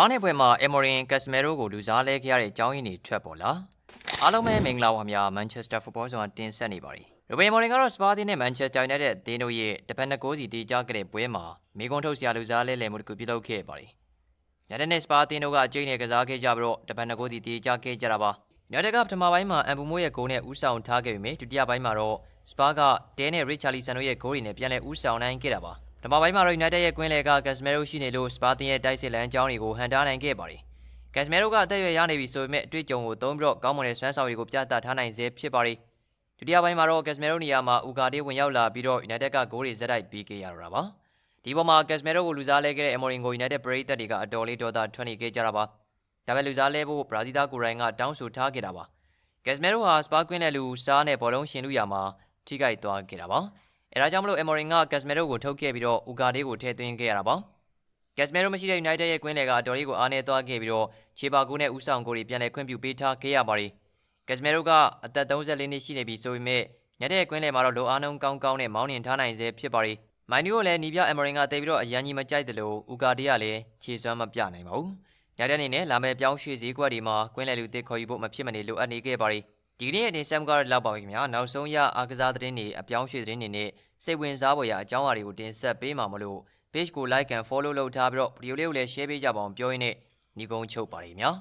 ဘားနယ်ပွဲမှာအမေရီန်ကက်စမဲရိုကိုလူစားလဲခဲ့ရတဲ့အကြောင်းရင်းတွေထွက်ပေါ်လာအားလုံးပဲမင်္ဂလာပါများမန်ချက်စတာဖူဘောဆောင်တင်ဆက်နေပါတယ်ရူဘင်မော်ရင်ကတော့စပါးတင်းနဲ့မန်ချက်စတာယူနိုက်တက်အသင်းတို့ရဲ့တပတ်နှစ်ကိုးစီတီးကြခဲ့တဲ့ပွဲမှာမိကွန်းထုတ်စရာလူစားလဲလဲမှုတစ်ခုပြုလုပ်ခဲ့ပါတယ်ညတဲ့နဲ့စပါးတင်းတို့ကအကျိန်းနဲ့ကစားခဲ့ကြပြီးတော့တပတ်နှစ်ကိုးစီတီးကြခဲ့ကြတာပါညတဲ့ကပထမပိုင်းမှာအန်ဘူမိုးရဲ့ဂိုးနဲ့ဦးဆောင်ထားခဲ့ပေမဲ့ဒုတိယပိုင်းမှာတော့စပါးကတဲနဲ့ရစ်ချာလီဆန်တို့ရဲ့ဂိုးတွေနဲ့ပြန်လည်ဦးဆောင်နိုင်ခဲ့တာပါ ပထမပိုင်းမှာတော့ United ရဲ့ကွင်းလယ်ကကက်စမဲရိုရှိနေလို့စပါးတင်းရဲ့တိုက်စစ်လမ်းကြောင်းတွေကိုဟန်တားနိုင်ခဲ့ပါတယ်ကက်စမဲရိုကအသက်အရွယ်ရနေပြီဆိုပေမဲ့အတွေ့အကြုံကိုသုံးပြီးတော့ကောင်းမွန်တဲ့စွမ်းဆောင်ရည်ကိုပြသထားနိုင်စေဖြစ်ပါရီဒုတိယပိုင်းမှာတော့ကက်စမဲရိုနေရာမှာအူကာဒေးဝင်ရောက်လာပြီးတော့ United ကဂိုးတွေဇက်တိုက်ပြီးခဲ့ရတော့တာပါဒီပေါ်မှာကက်စမဲရိုကိုလူစားလဲခဲ့တဲ့အမော်ရင်ကို United ပရိသတ်တွေကအတော်လေးဒေါသထွက်နေခဲ့ကြတာပါဒါပေမဲ့လူစားလဲဖို့ဘရာဇီးသားကိုရိုင်းကတောင်းဆိုထားခဲ့တာပါကက်စမဲရိုဟာစပါကွင်းနဲ့လူစားနဲ့ဘောလုံးရှင်လူရမှာထိခိုက်သွားခဲ့တာပါ အဲဒါကြောင့်မလို့အမော်ရင်ကကက်စမဲရိုကိုထုတ်ခဲ့ပြီးတော့အူကာဒေးကိုထည့်သွင်းခဲ့ရတာပါကက်စမဲရိုမရှိတဲ့ United ရဲ့ကွင်းလယ်ကအတော်လေးကိုအားနည်းသွားခဲ့ပြီးတော့ခြေပါကူးနဲ့ဦးဆောင်ကိုတွေပြန်လည်ခွင့်ပြုပေးထားခဲ့ရပါတယ်။ကက်စမဲရိုကအသက်34နှစ်ရှိနေပြီဆိုပေမဲ့ညတဲ့ကွင်းလယ်မှာတော့လိုအားနှုံကောင်းကောင်းနဲ့မောင်းနှင်ထားနိုင်စေဖြစ်ပါတယ်။မိုင်နီကိုလည်းနီပြအမရင်ကတိတ်ပြီးတော့အရန်ကြီးမကြိုက်တယ်လို့ဦးကာဒီကလည်းခြေစွမ်းမပြနိုင်ပါဘူး။ညတဲ့အနေနဲ့လာမယ့်ပြောင်းရွှေ့စည်းကွက်ဒီမှာကွင်းလယ်လူတစ်ခေါ်ယူဖို့မဖြစ်မနေလိုအပ်နေခဲ့ပါတယ်။ဒီကနေ့အတင်ဆက်မကတော့လောက်ပါပြီခင်ဗျာ။နောက်ဆုံးရအားကစားသတင်းတွေအပြောင်းရွှေ့သတင်းတွေနဲ့ စိတ်ဝင်စားဖွယ်ရာအကြောင်းအရာတွေကိုတင်ဆက်ပေးမှာမလို့ page ကို like and follow လုပ်ထားပြီးတော့ video လေးကိုလည်း share ပေးကြပါအောင်ပြောရင်းနဲ့ညီကုန်းချုပ်ပါရည်များ